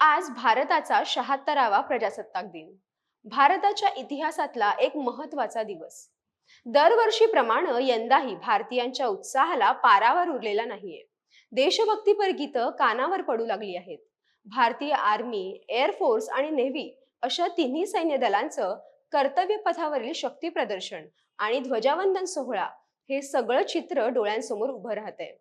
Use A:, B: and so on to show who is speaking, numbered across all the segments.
A: आज भारताचा शहात्तरावा प्रजासत्ताक दिन. भारताच्या इतिहासातला एक महत्त्वाचा दिवस. दरवर्षीप्रमाणे यंदाही भारतीयांच्या उत्साहाला पारावर उरलेला नाहीये. देशभक्तीपर गीतं कानावर पडू लागली आहेत. भारतीय आर्मी एअरफोर्स आणि नेव्ही अशा तिन्ही सैन्य दलांचं कर्तव्य पथावरील शक्ती प्रदर्शन आणि ध्वजावंदन सोहळा हे सगळं चित्र डोळ्यांसमोर उभं राहतंय.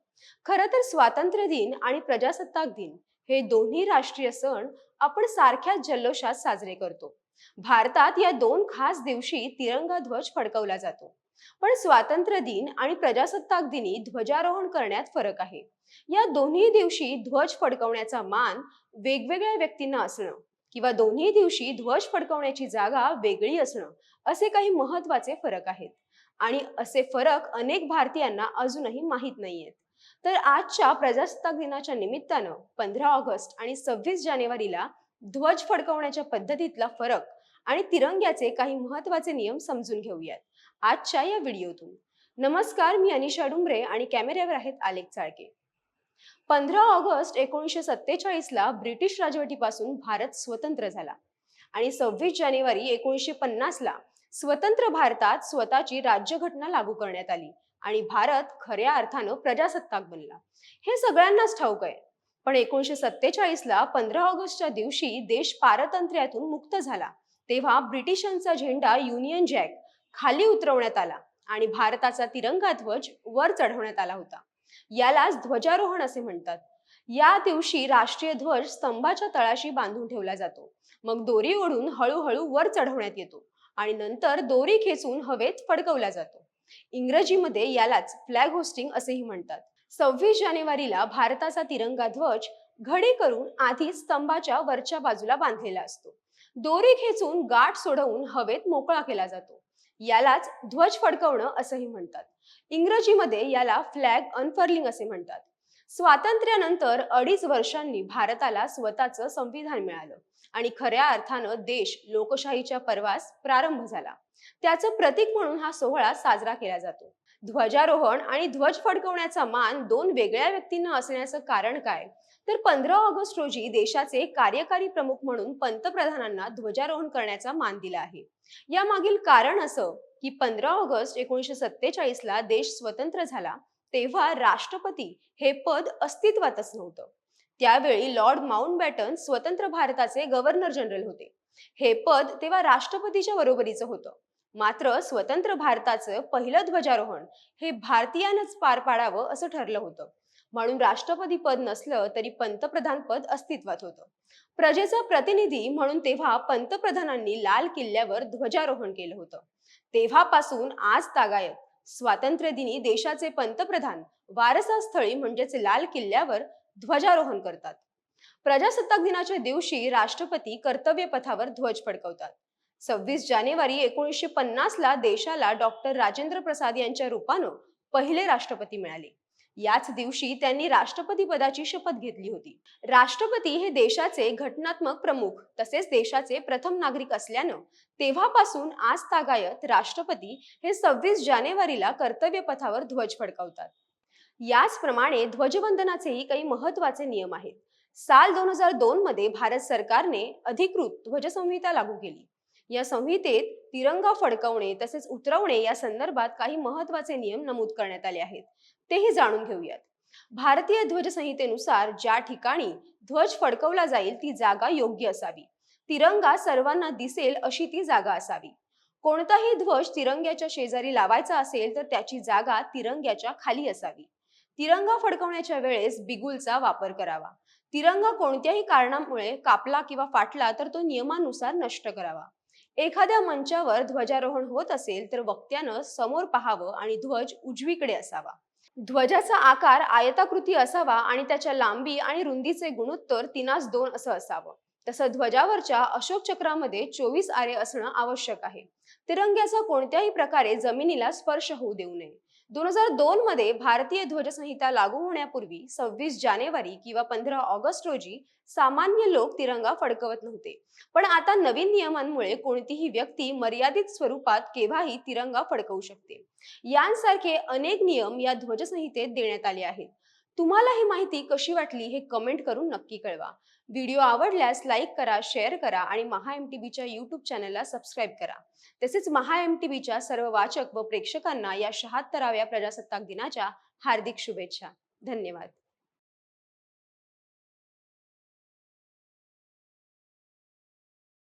A: खरं तर स्वातंत्र्य दिन आणि प्रजासत्ताक दिन हे दोन्ही राष्ट्रीय सण आपण सारख्या जल्लोषात साजरे करतो. भारतात या दोन खास दिवशी तिरंगा ध्वज फडकवला जातो. पण स्वातंत्र्य दिन आणि प्रजासत्ताक दिनी ध्वजारोहण करण्यात फरक आहे. या दोन्ही दिवशी ध्वज फडकवण्याचा मान वेगवेगळ्या व्यक्तींना असणं किंवा दोन्ही दिवशी ध्वज फडकवण्याची जागा वेगळी असणं असे काही महत्त्वाचे फरक आहेत. आणि असे फरक अनेक भारतीयांना अजूनही माहीत नाहीयेत. तर आजच्या प्रजासत्ताक दिनाच्या निमित्तानं पंधरा ऑगस्ट आणि सव्वीस जानेवारीला ध्वज फडकवण्याच्या पद्धतीतला फरक आणि तिरंग्याचे काही महत्त्वाचे नियम समजून घेऊयात. आजच्या या व्हिडिओतून. नमस्कार मी अनिशा डुंबरे आणि कॅमेऱ्यावर आहेत आलेख चाळके. पंधरा ऑगस्ट एकोणीसशे सत्तेचाळीस ला ब्रिटिश राजवटीपासून भारत स्वतंत्र झाला आणि सव्वीस जानेवारी एकोणीसशे पन्नास ला स्वतंत्र भारतात स्वतःची राज्यघटना लागू करण्यात आली. आणि भारत खऱ्या अर्थानं प्रजासत्ताक बनला. हे सगळ्यांनाच ठाऊक आहे. पण एकोणीशे सत्तेचाळीस ला पंधरा ऑगस्टच्या दिवशी देश पारतंत्र्यातून मुक्त झाला. तेव्हा ब्रिटिशांचा झेंडा युनियन जॅक खाली उतरवण्यात आला आणि भारताचा तिरंगा ध्वज वर चढवण्यात आला होता. यालाच ध्वजारोहण असे म्हणतात. या दिवशी राष्ट्रीय ध्वज स्तंभाच्या तळाशी बांधून ठेवला जातो. मग दोरी ओढून हळूहळू वर चढवण्यात येतो आणि नंतर दोरी खेचून हवेत फडकवला जातो. इंग्रजीमध्ये यालाच फ्लॅग होस्टिंग असेही म्हणतात. सव्वीस जानेवारीला भारताचा तिरंगा ध्वज घडी करून आधी स्तंभाच्या वरच्या बाजूला बांधलेला असतो. दोरी खेचून गाठ सोडवून हवेत मोकळा केला जातो. यालाच ध्वज फडकवणं असंही म्हणतात. इंग्रजीमध्ये याला फ्लॅग अनफर्लिंग असे म्हणतात. स्वातंत्र्यानंतर अडीच वर्षांनी भारताला स्वतःचं संविधान मिळालं आणि खऱ्या अर्थानं देश लोकशाहीच्या पर्वास प्रारंभ झाला. त्याचं प्रतीक म्हणून हा सोहळा साजरा केला जातो. ध्वजारोहण आणि ध्वज फडकवण्याचा मान दोन वेगळ्या व्यक्तींना असण्याचं कारण काय? तर पंधरा ऑगस्ट रोजी देशाचे कार्यकारी प्रमुख म्हणून पंतप्रधानांना ध्वजारोहण करण्याचा मान दिला आहे. या मागील कारण असं की पंधरा ऑगस्ट एकोणीसशे सत्तेचाळीसला देश स्वतंत्र झाला तेव्हा राष्ट्रपती हे पद अस्तित्वातच नव्हतं. त्यावेळी लॉर्ड माउंटबॅटन स्वतंत्र भारताचे गव्हर्नर जनरल होते. हे पद तेव्हा राष्ट्रपतीच्या बरोबरीचं होतं. मात्र स्वतंत्र भारताचं पहिलं ध्वजारोहण हे भारतीयांनाच पार पाडावं असं ठरलं होतं. म्हणून राष्ट्रपती पद नसलं तरी पंतप्रधान पद अस्तित्वात होतं. प्रजेचा प्रतिनिधी म्हणून तेव्हा पंतप्रधानांनी लाल किल्ल्यावर ध्वजारोहण केलं होतं. तेव्हापासून आज तागायत. स्वातंत्र्य दिनी देशाचे पंतप्रधान वारसास्थळी म्हणजेच लाल किल्ल्यावर ध्वजारोहण करतात. प्रजासत्ताक दिनाच्या दिवशी राष्ट्रपती कर्तव्य पथावर ध्वज फडकवतात. सव्वीस जानेवारी एकोणीसशे पन्नास ला देशाला डॉक्टर राजेंद्र प्रसाद यांच्या रूपानं पहिले राष्ट्रपती मिळाले. याच दिवशी त्यांनी राष्ट्रपती पदाची शपथ घेतली होती. राष्ट्रपती हे देशाचे घटनात्मक प्रमुख तसेच देशाचे प्रथम नागरिक असल्यानं तेव्हापासून आज तागायत राष्ट्रपती हे सव्वीस जानेवारीला कर्तव्य पथावर ध्वज फडकावतात. याचप्रमाणे ध्वजवंदनाचेही काही महत्त्वाचे नियम आहेत. साल दोन हजार दोन मध्ये भारत सरकारने अधिकृत ध्वजसंहिता लागू केली. या संहितेत तिरंगा फडकवणे तसेच उतरवणे या संदर्भात काही महत्त्वाचे नियम नमूद करण्यात आले आहेत. तेही जाणून घेऊयात. भारतीय ध्वज संहितेनुसार ज्या ठिकाणी ध्वज फडकवला जाईल ती जागा योग्य असावी. तिरंगा सर्वांना दिसेल अशी ती जागा असावी. कोणताही ध्वज तिरंग्याच्या शेजारी लावायचा असेल तर त्याची जागा तिरंग्याच्या खाली असावी. तिरंगा फडकवण्याच्या वेळेस बिगुलचा वापर करावा. तिरंगा कोणत्याही कारणामुळे कापला किंवा फाटला तर तो नियमानुसार नष्ट करावा. एखाद्या मंचावर ध्वजारोहण होत असेल तर वक्त्यानं समोर पाहावं आणि ध्वज उजवीकडे असावा. ध्वजाचा आकार आयताकृती असावा आणि त्याच्या लांबी आणि रुंदीचे गुणोत्तर तिनास दोन असं असावं. तसं ध्वजावरच्या अशोक चक्रामध्ये चोवीस आरे असणं आवश्यक आहे. तिरंग्याचा कोणत्याही प्रकारे जमिनीला स्पर्श होऊ देऊ नये. दोन हजार दोन मध्ये भारतीय ध्वजसंहिता लागू होण्यापूर्वी सव्वीस जानेवारी किंवा पंधरा ऑगस्ट रोजी सामान्य लोक तिरंगा फडकवत नव्हते. पण आता नवीन नियमांमुळे कोणतीही व्यक्ती मर्यादित स्वरूपात केव्हाही तिरंगा फडकवू शकते. यांसारखे अनेक नियम या ध्वजसंहितेत देण्यात आले आहेत. तुम्हाला ही माहिती कशी वाटली हे कमेंट करून नक्की कळवा. व्हिडिओ आवडल्यास लाईक करा शेअर करा आणि महा एम टी बीच्या यूट्यूब चॅनलला सबस्क्राईब करा. तसेच महा एम टी बीच्या सर्व वाचक व प्रेक्षकांना या शहात्तराव्या प्रजासत्ताक दिनाच्या हार्दिक शुभेच्छा. धन्यवाद.